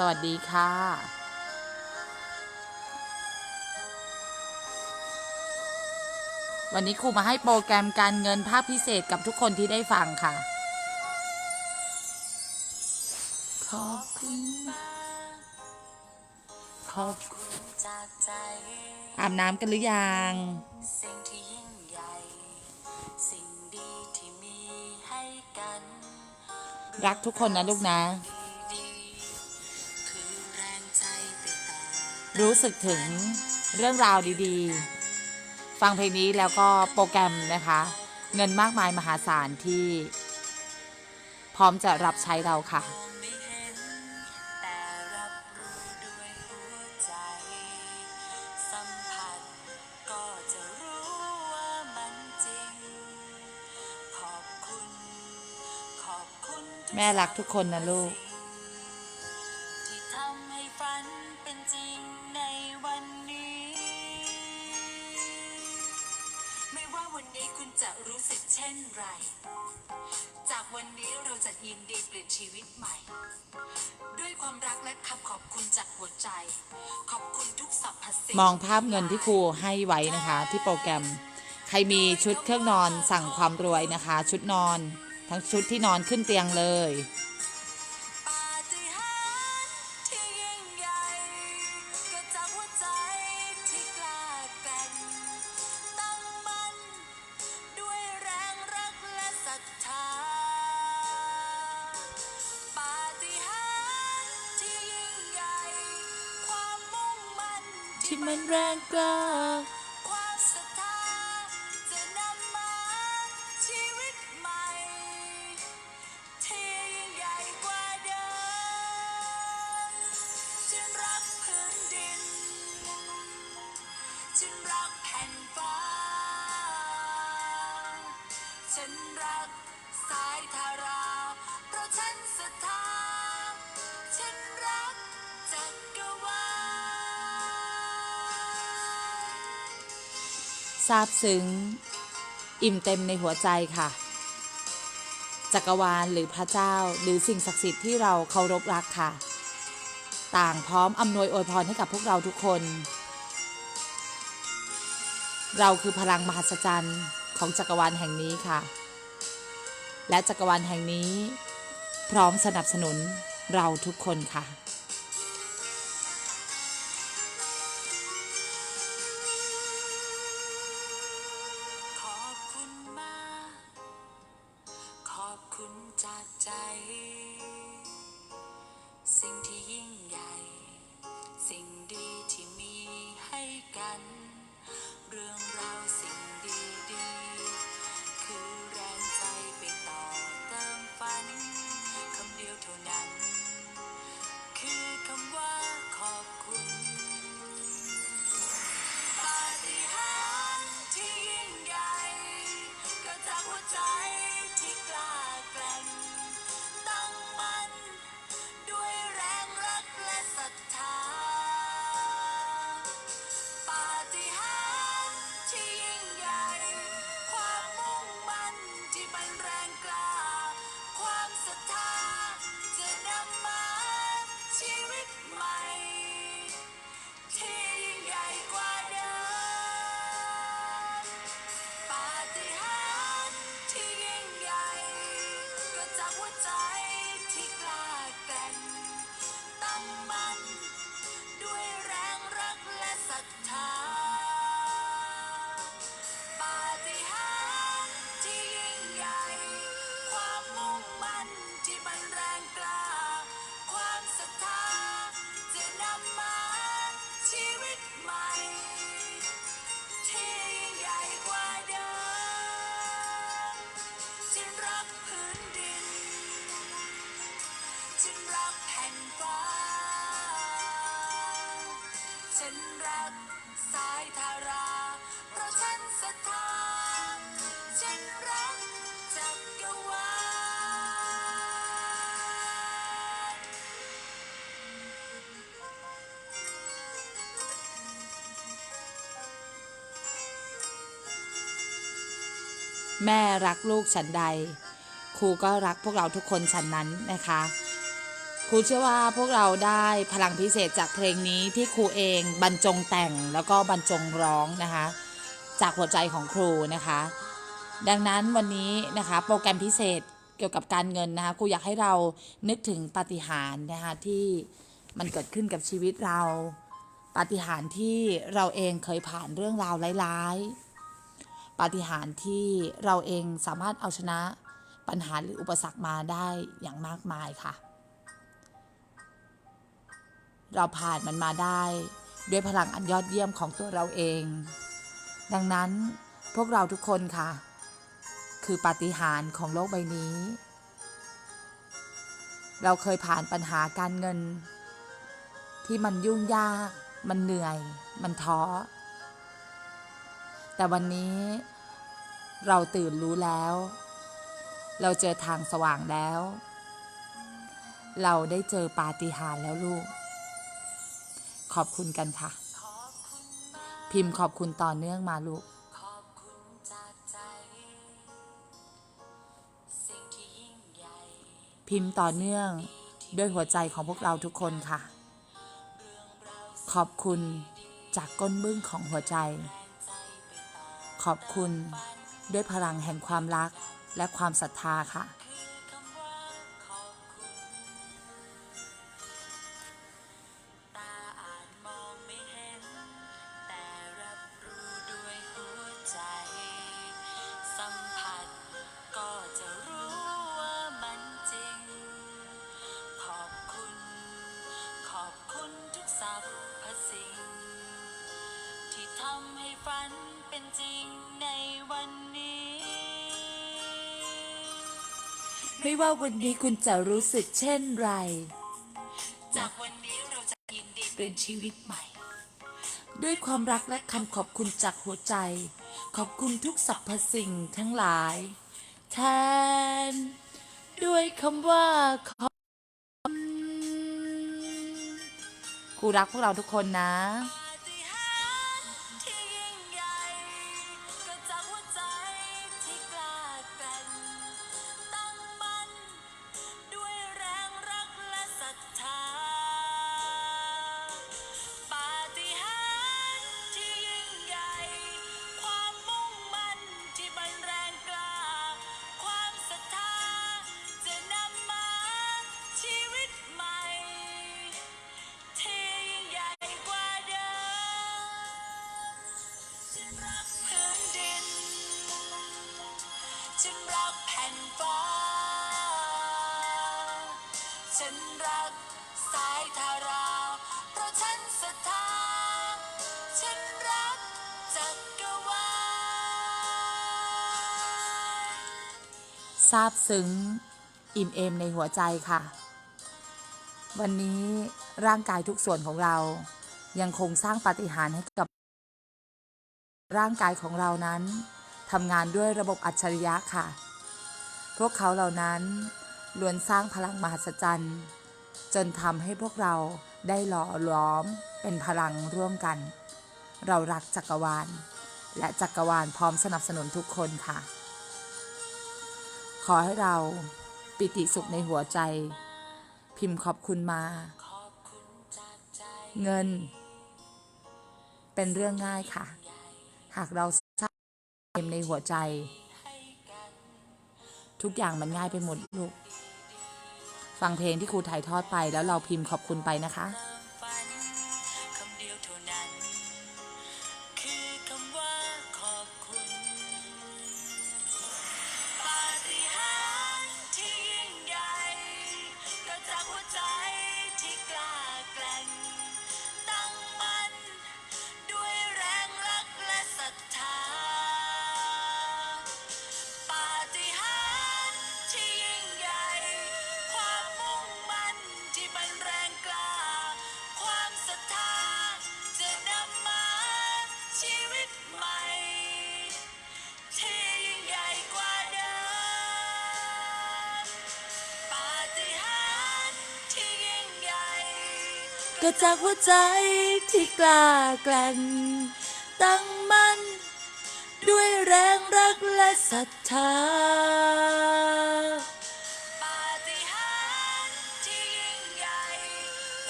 สวัสดีค่ะวันนี้ครูมาให้โปรแกรมการเงินภาคพิเศษกับทุกคนที่ได้ฟังค่ะ ขอบคุณขอบคุณจากใจอาบน้ำกันหรือยัง สิ่งที่ยิ่งใหญ่ สิ่งดีที่มีให้กัน รักทุกคนนะลูกนะ รู้สึกถึงเรื่องราวดีๆ ฟังเพลงนี้แล้วก็โปรแกรมนะคะ เงินมากมายมหาศาลที่ พร้อมจะรับใช้เราค่ะแม่รักทุกคนนะลูก ฝันเป็นจริงในวันนี้ ไม่ว่าวันนี้คุณจะรู้สึกเช่นไร จากวันนี้เราจะยินดีเปลี่ยนชีวิตใหม่ ด้วยความรักและคำขอบคุณจากหัวใจ ขอบคุณทุกสรรพสิ่งมองภาพเงินที่ครูให้ไว้นะคะ ที่โปรแกรม ใครมีชุดเครื่องนอนสั่งความรวยนะคะ ชุดนอน ทั้งชุดที่นอนขึ้นเตียงเลย ที่มันแรงกล้าความศรัทธาจะนำมาชีวิตใหม่ที่ยิ่งใหญ่กว่าเดิมฉันรักพื้นดินฉันรักแผ่นฟ้าฉันรักสายทารา เพราะฉันศรัทธาฉันรักจักร ซาบซึ้ง อิ่มเต็มในหัวใจค่ะ จักรวาลหรือพระเจ้าหรือสิ่งศักดิ์สิทธิ์ที่เราเคารพรักค่ะ ต่างพร้อมอำนวยอวยพรให้กับพวกเราทุกคน เราคือพลังมหัศจรรย์ของจักรวาลแห่งนี้ค่ะ และจักรวาลแห่งนี้ พร้อมสนับสนุนเราทุกคนค่ะ แม่รักลูกฉันใด ครูก็รักพวกเราทุกคนฉันนั้นนะคะ ครูเชื่อว่าพวกเราได้พลังพิเศษจากเพลงนี้ที่ครูเองบรรจงแต่งแล้วก็บรรจงร้องนะคะ จากหัวใจของครูนะคะ ดังนั้นวันนี้นะคะโปรแกรมพิเศษเกี่ยวกับการเงินนะคะครูอยากให้เรานึกถึงปาฏิหาริย์นะคะที่มันเกิดขึ้นกับชีวิตเรา ปาฏิหาริย์ที่เราเองเคยผ่านเรื่องราวร้ายๆ ปาฏิหาริย์ที่เราเองสามารถเอาชนะปัญหาหรืออุปสรรคมาได้อย่างมากมายค่ะ เราผ่านมันมาได้ด้วยพลังอันยอดเยี่ยมของตัวเราเอง ดังนั้นพวกเราทุกคนค่ะ คือปาฏิหาริย์ของโลกใบนี้ เราเคยผ่านปัญหาการเงิน ที่มันยุ่งยาก มันเหนื่อย มันท้อ แต่วันนี้เราตื่นรู้แล้ว เราเจอทางสว่างแล้ว เราได้เจอปาฏิหาริย์แล้วลูก ขอบคุณกันค่ะ พิมพ์ขอบคุณต่อเนื่องมาลูกพิมพ์ต่อเนื่องด้วยหัวใจของพวกเราทุกคนค่ะ ขอบคุณจากก้นบึ้งของหัวใจ ขอบคุณด้วยพลังแห่งความรักและความศรัทธาค่ะ ฝันเป็นจริงในวันนี้ ไม่ว่าวันนี้คุณจะรู้สึกเช่นไร จากวันนี้เราจะยินดีเป็นชีวิตใหม่ ด้วยความรักและคำขอบคุณจากหัวใจ ขอบคุณทุกสรรพสิ่งทั้งหลาย แทน ด้วยคำว่าขอบคุณครูรักพวกเราทุกคนนะ ฉันรักสายทารา เพราะฉันศรัทธา ฉันรักจักรวาลซาบซึ้ง อิ่มเอมในหัวใจค่ะ วันนี้ร่างกายทุกส่วนของเรา ยังคงสร้างปาฏิหาริย์ให้กับ ร่างกายของเรานั้นทำงานด้วยระบบอัจฉริยะค่ะ พวกเขาเหล่านั้น ล้วนสร้างพลังมหัศจรรย์ จนทำให้พวกเราได้หล่อล้อมเป็นพลังร่วมกัน เรารักจักรวาล และจักรวาลพร้อมสนับสนุนทุกคนค่ะ ขอให้เราปิติสุขในหัวใจ พิมพ์ขอบคุณมา เงิน เป็นเรื่องง่ายค่ะ หากเราสร้างเกมในหัวใจ ทุกอย่างมันง่ายไปหมดลูก ฟังเพลงที่ครูถ่ายทอดไปแล้วเราพิมพ์ขอบคุณไปนะคะ ก็จากหัวใจที่กล้าแกล่นตั้งมั่นด้วยแรงรักและศรัทธาปาฏิหาริย์ที่ยิ่งใหญ่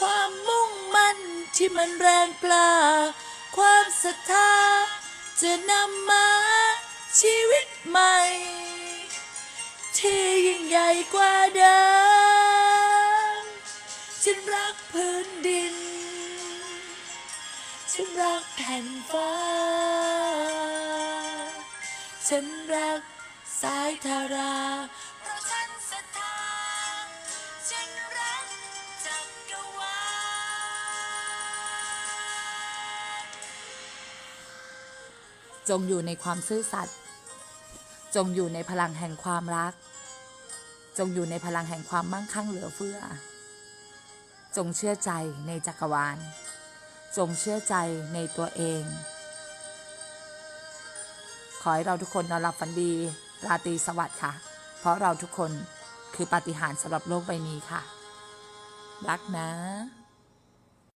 ความมุ่งมั่นที่มันแรงกล้า ความศรัทธาจะนำมาชีวิตใหม่ ที่ยิ่งใหญ่กว่าเดิม ฉันรักพื้นดิน ฉันรักแผ่นฟ้า ฉันรักสายทาราเพราะฉันศรัทธาฉันรักจักรวาลจงอยู่ในความซื่อสัตย์ จงอยู่ในพลังแห่งความรัก จงอยู่ในพลังแห่งความมั่งคั่งเหลือเฟือ จงเชื่อใจในจักรวาล จงเชื่อใจในตัวเอง ขอให้เราทุกคนนอนหลับฝันดี ราตรีสวัสดิ์ค่ะ เพราะเราทุกคนคือปาฏิหาริย์สำหรับโลกใบนี้ค่ะ รักนะ